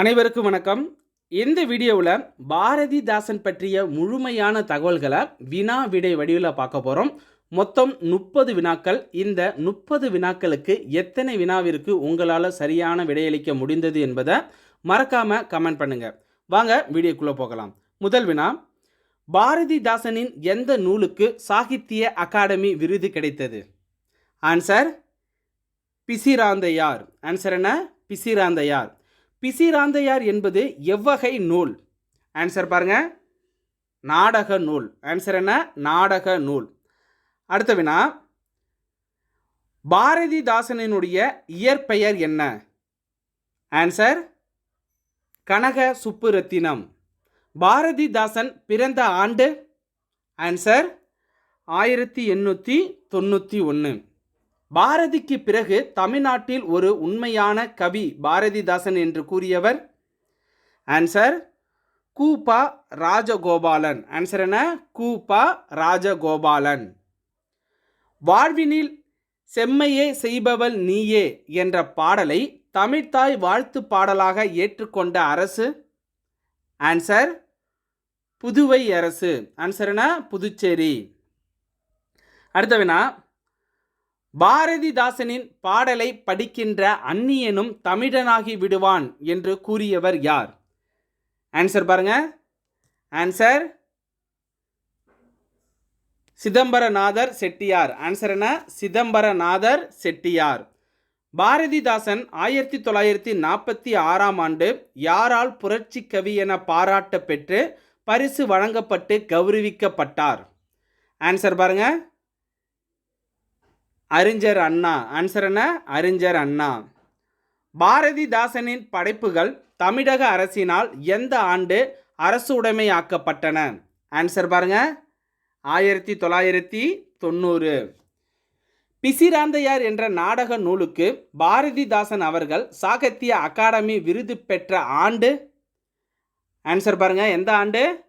அனைவருக்கும் வணக்கம். இந்த வீடியோவில் பாரதிதாசன் பற்றிய முழுமையான தகவல்களை வினா விடை வடிவில் பார்க்க போகிறோம் மொத்தம் முப்பது வினாக்கள். இந்த முப்பது வினாக்களுக்கு எத்தனை வினாவிற்கு உங்களால் சரியான விடையளிக்க முடிந்தது என்பதை மறக்காமல் கமெண்ட் பண்ணுங்கள் வாங்க வீடியோக்குள்ளே போகலாம். முதல் வினா பாரதிதாசனின் எந்த நூலுக்கு சாகித்ய அகாடமி விருது கிடைத்தது? ஆன்சர் பிசிராந்தையார். ஆன்சர் என்ன? பிசிராந்தையார். பிசிராந்தையார் என்பது எவ்வகை நூல்? ஆன்சர் பாருங்க. நாடக நூல். ஆன்சர் என்ன? நாடக நூல். அடுத்த வினா. பாரதிதாசனினுடைய இயற்பெயர் என்ன? ஆன்சர் கனக சுப்புரத்தினம். பாரதிதாசன் பிறந்த ஆண்டு? ஆன்சர் ஆயிரத்தி எண்ணூற்றி தொண்ணூற்றி ஒன்று பாரதிக்கு பிறகு தமிழ்நாட்டில் ஒரு உண்மையான கவி பாரதிதாசன் என்று கூறியவர். ஆன்சர் கூபா ராஜகோபாலன். ஆன்சர் என்ன? கூபா ராஜகோபாலன். வாழ்வினில் செம்மையே செய்பவள் நீயே என்ற பாடலை தமிழ்தாய் வாழ்த்து பாடலாக ஏற்றுக்கொண்ட அரசு. ஆன்சர் புதுவை அரசு. ஆன்சர் என்ன? புதுச்சேரி. அடுத்த வினா பாரதிதாசனின் பாடலை படிக்கின்ற அந்நியனும் தமிழனாகி விடுவான் என்று கூறியவர் யார்? ஆன்சர் பாருங்க. ஆன்சர் சிதம்பரநாதர் செட்டியார். ஆன்சர் என்ன? சிதம்பரநாதர் செட்டியார். பாரதிதாசன் ஆயிரத்தி தொள்ளாயிரத்தி நாற்பத்தி ஆறாம் ஆண்டு யாரால் புரட்சி கவி என பாராட்ட பெற்று பரிசு வழங்கப்பட்டு கௌரவிக்கப்பட்டார்? ஆன்சர் பாருங்கள் அறிஞர் அண்ணா. ஆன்சர் என்ன? அறிஞர் அண்ணா. பாரதிதாசனின் படைப்புகள் தமிழக அரசினால் எந்த ஆண்டு அரசு உடைமையாக்கப்பட்டன? ஆன்சர் பாருங்க. ஆயிரத்தி தொள்ளாயிரத்தி தொண்ணூறு. பிசிராந்தையார் என்ற நாடக நூலுக்கு பாரதிதாசன் அவர்கள் சாகித்ய அகாடமி விருது பெற்ற ஆண்டு? ஆன்சர் பாருங்க. எந்த ஆண்டு?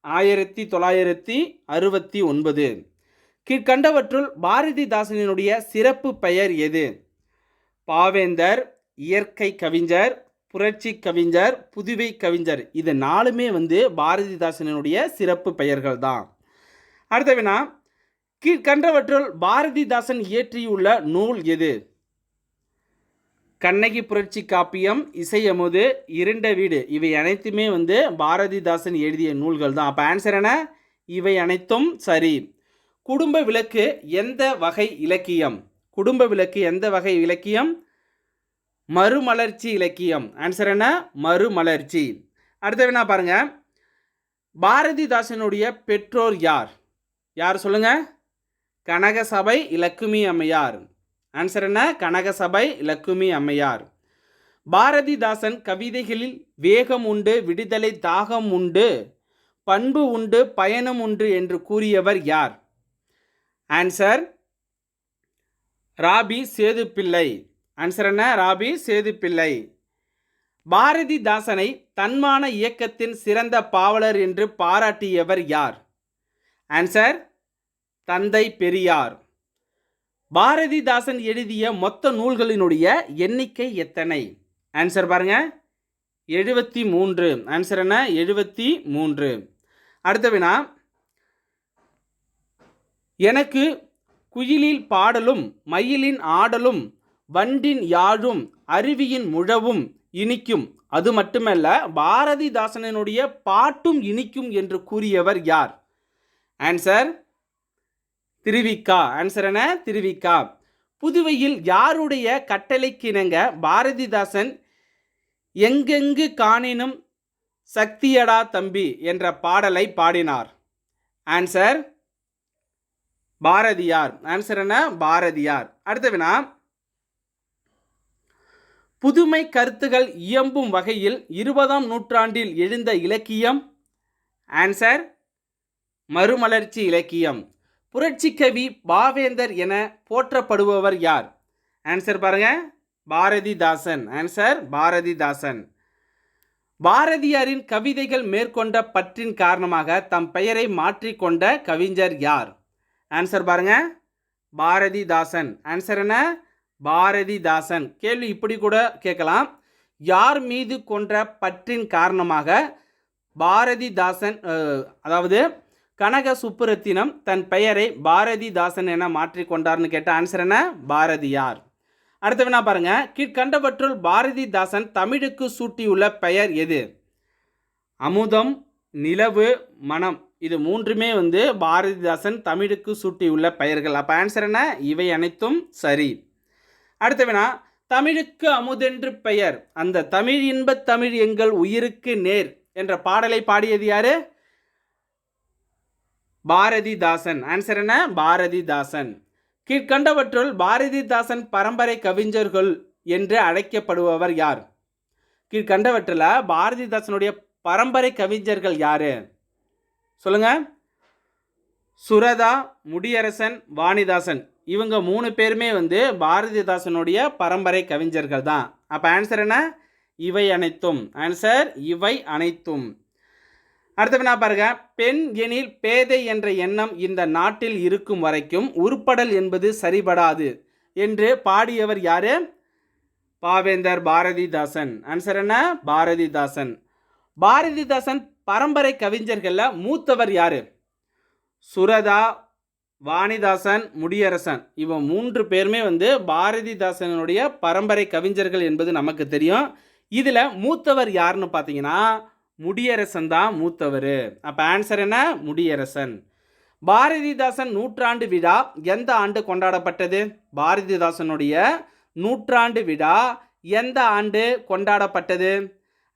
ஆயிரத்தி தொள்ளாயிரத்தி அறுபத்தி ஒன்பது. கீழ்கண்டவற்றுள் பாரதிதாசனினுடைய சிறப்பு பெயர் எது? பாவேந்தர் இயற்கை கவிஞர் புரட்சி கவிஞர் புதுவை கவிஞர். இது நாலுமே வந்து பாரதிதாசனினுடைய சிறப்பு பெயர்கள் தான். அடுத்த வினா கீழ்கண்டவற்றுள் பாரதிதாசன் இயற்றியுள்ள நூல் எது? கண்ணகி புரட்சி காப்பியம் இசையமுது இருண்ட வீடு. இவை அனைத்துமே வந்து பாரதிதாசன் எழுதிய நூல்கள் தான். அப்போ ஆன்சர் என்ன? இவை அனைத்தும் சரி. குடும்ப விளக்கு எந்த வகை இலக்கியம்? குடும்ப விளக்கு எந்த வகை இலக்கியம்? மறுமலர்ச்சி இலக்கியம். ஆன்சர் என்ன? மறுமலர்ச்சி. அடுத்த வேணா பாருங்க. பாரதிதாசனுடைய பெற்றோர் யார்? யார் சொல்லுங்க? கனகசபை இலக்குமி அம்மையார். ஆன்சர் என்ன? கனகசபை இலக்குமி அம்மையார். பாரதிதாசன் கவிதைகளில் வேகம் உண்டு விடுதலை தாகம் உண்டு பண்பு உண்டு பயணம் உண்டு என்று கூறியவர் யார்? ஆன்சர் ராபி சேதுப்பிள்ளை ஆன்சர் என்ன? ராபி சேதுப்பிள்ளை பாரதிதாசனை தன்மான இயக்கத்தின் சிறந்த பாவலர் என்று பாராட்டியவர் யார்? ஆன்சர் தந்தை பெரியார். பாரதிதாசன் எழுதிய மொத்த நூல்களினுடைய எண்ணிக்கை எத்தனை? ஆன்சர் பாருங்க. எழுபத்தி மூன்று. ஆன்சர் என்ன? எழுபத்தி மூன்று. அடுத்த வினா எனக்கு குயிலில் பாடலும் மயிலின் ஆடலும் வண்டின் யாழும் அருவியின் முழவும் இனிக்கும். அது மட்டுமல்ல பாரதிதாசனனுடைய பாட்டும் இனிக்கும் என்று கூறியவர் யார்? ஆன்சர் திருவிக்கா. ஆன்சர் என திருவிக்கா. புதுவையில் யாருடைய கட்டளைக்கிணங்க பாரதிதாசன் எங்கெங்கு காணினும் சக்தியடா தம்பி என்ற பாடலை பாடினார்? ஆன்சர் பாரதியார். ஆன்சர் என்ன? பாரதியார். அடுத்த வினா. புதுமை கருத்துகள் இயம்பும் வகையில் இருபதாம் நூற்றாண்டில் எழுந்த இலக்கியம். ஆன்சர் மறுமலர்ச்சி இலக்கியம். புரட்சி கவி பாவேந்தர் என போற்றப்படுபவர் யார்? ஆன்சர் பாருங்க. பாரதிதாசன். ஆன்சர் பாரதிதாசன். பாரதியாரின் கவிதைகள் மேற்கொண்ட பற்றின் காரணமாக தம் பெயரை மாற்றிக்கொண்ட கவிஞர் யார்? ஆன்சர் பாருங்க. பாரதிதாசன். ஆன்சர் என்ன? பாரதிதாசன். கேள்வி இப்படி கூட கேட்கலாம். யார் மீது கொன்ற பற்றின் காரணமாக பாரதிதாசன் அதாவது கனக சுப்புரத்தினம் தன் பெயரை பாரதிதாசன் என மாற்றிக்கொண்டார்னு கேட்ட ஆன்சர் என்ன? பாரதியார். அடுத்த வினா பாருங்க. கீழ்கண்டவற்றுள் பாரதிதாசன் தமிழுக்கு சூட்டியுள்ள பெயர் எது? அமுதம் நிலவு மனம். இது மூன்றுமே வந்து பாரதிதாசன் தமிழுக்கு சூட்டியுள்ள பெயர்கள். அப்போ ஆன்சர் என்ன? இவை அனைத்தும் சரி. அடுத்த வினா தமிழுக்கு அமுதென்று பெயர். அந்த தமிழ் இன்பத் தமிழ் எங்கள் உயிருக்கு நேர் என்ற பாடலை பாடியது யாரு? பாரதிதாசன். ஆன்சர் என்ன? பாரதிதாசன். கீழ்கண்டவற்றுள் பாரதிதாசன் பரம்பரை கவிஞர்கள் என்று அழைக்கப்படுபவர் யார்? கீழ்கண்டவற்றில் பாரதிதாசனுடைய பரம்பரை கவிஞர்கள் யாரு? சொல்லுங்க. சுரதா முடியரசன் வாணிதாசன். இவங்க மூணு பேருமே வந்து பாரதிதாசனுடைய பரம்பரை கவிஞர்கள் தான். அப்போ ஆன்சர் என்ன? இவை அனைத்தும். ஆன்சர் இவை அனைத்தும். அடுத்த வினா பாருங்க? பெண் எனில் பேதை என்ற எண்ணம் இந்த நாட்டில் இருக்கும் வரைக்கும் உருப்படல் என்பது சரிபடாது என்று பாடியவர் யாரு? பாவேந்தர் பாரதிதாசன். ஆன்சர் என்ன? பாரதிதாசன். பாரதிதாசன் பரம்பரை கவிஞர்களில் மூத்தவர் யார்? சுரதா வாணிதாசன் முடியரசன். இவன் மூன்று பேருமே வந்து பாரதிதாசனுடைய பரம்பரை கவிஞர்கள் என்பது நமக்கு தெரியும். இதில் மூத்தவர் யாருன்னு பார்த்தீங்கன்னா முடியரசன் தான் மூத்தவர். அப்போ ஆன்சர் என்ன? முடியரசன். பாரதிதாசன் நூற்றாண்டு விழா எந்த ஆண்டு கொண்டாடப்பட்டது? பாரதிதாசனுடைய நூற்றாண்டு விழா எந்த ஆண்டு கொண்டாடப்பட்டது?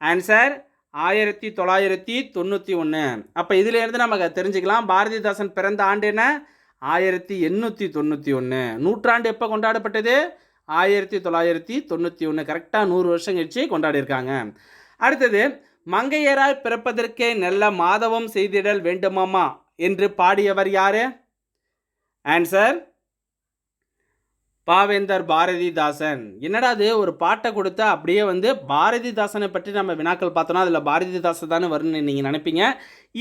ஆன்சர் ஆயிரத்தி தொள்ளாயிரத்தி தொண்ணூற்றி ஒன்று அப்போ இதிலேருந்து நமக்கு தெரிஞ்சுக்கலாம். பாரதிதாசன் பிறந்த ஆண்டு என்ன? ஆயிரத்தி எண்ணூற்றி தொண்ணூற்றி ஒன்று நூற்றாண்டு எப்போ கொண்டாடப்பட்டது? ஆயிரத்தி தொள்ளாயிரத்தி தொண்ணூற்றி ஒன்று கரெக்டாக நூறு வருஷம் கழிச்சு கொண்டாடியிருக்காங்க. அடுத்தது மங்கையராய் பிறப்பதற்கே நல்ல மாதவம் செய்திடல் வேண்டுமாமா என்று பாடியவர் யார்? ஆன்சர் பாவேந்தர் பாரதிதாசன். என்னடா அது? ஒரு பாட்டை கொடுத்தா அப்படியே வந்து பாரதிதாசனை பற்றி நம்ம வினாக்கள் பார்த்தோன்னா அதில் பாரதிதாசன் தானே வரும்னு நீங்கள் நினைப்பீங்க.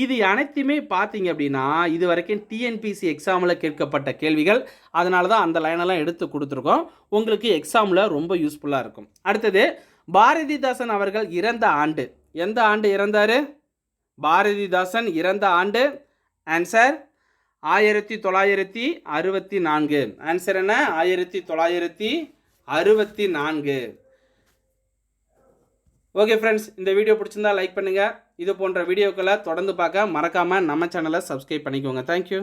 இது அனைத்தையுமே பார்த்தீங்க அப்படின்னா இது வரைக்கும் டிஎன்பிசி எக்ஸாமில் கேட்கப்பட்ட கேள்விகள். அதனால தான் அந்த லைனெல்லாம் எடுத்து கொடுத்துருக்கோம். உங்களுக்கு எக்ஸாமில் ரொம்ப யூஸ்ஃபுல்லாக இருக்கும். அடுத்தது பாரதிதாசன் அவர்கள் இறந்த ஆண்டு. எந்த ஆண்டு இறந்தார்? பாரதிதாசன் இறந்த ஆண்டு. ஆன்சர் ஆயிரத்தி தொள்ளாயிரத்தி அறுபத்தி நான்கு. ஆன்சர் என்ன? ஆயிரத்தி தொள்ளாயிரத்தி அறுபத்தி நான்கு. ஓகே ஃப்ரெண்ட்ஸ் இந்த வீடியோ பிடிச்சிருந்தா லைக் பண்ணுங்கள் இது போன்ற வீடியோக்களை தொடர்ந்து பார்க்க மறக்காமல் நம்ம சேனலை சப்ஸ்கிரைப் பண்ணிக்கோங்க. தேங்க்யூ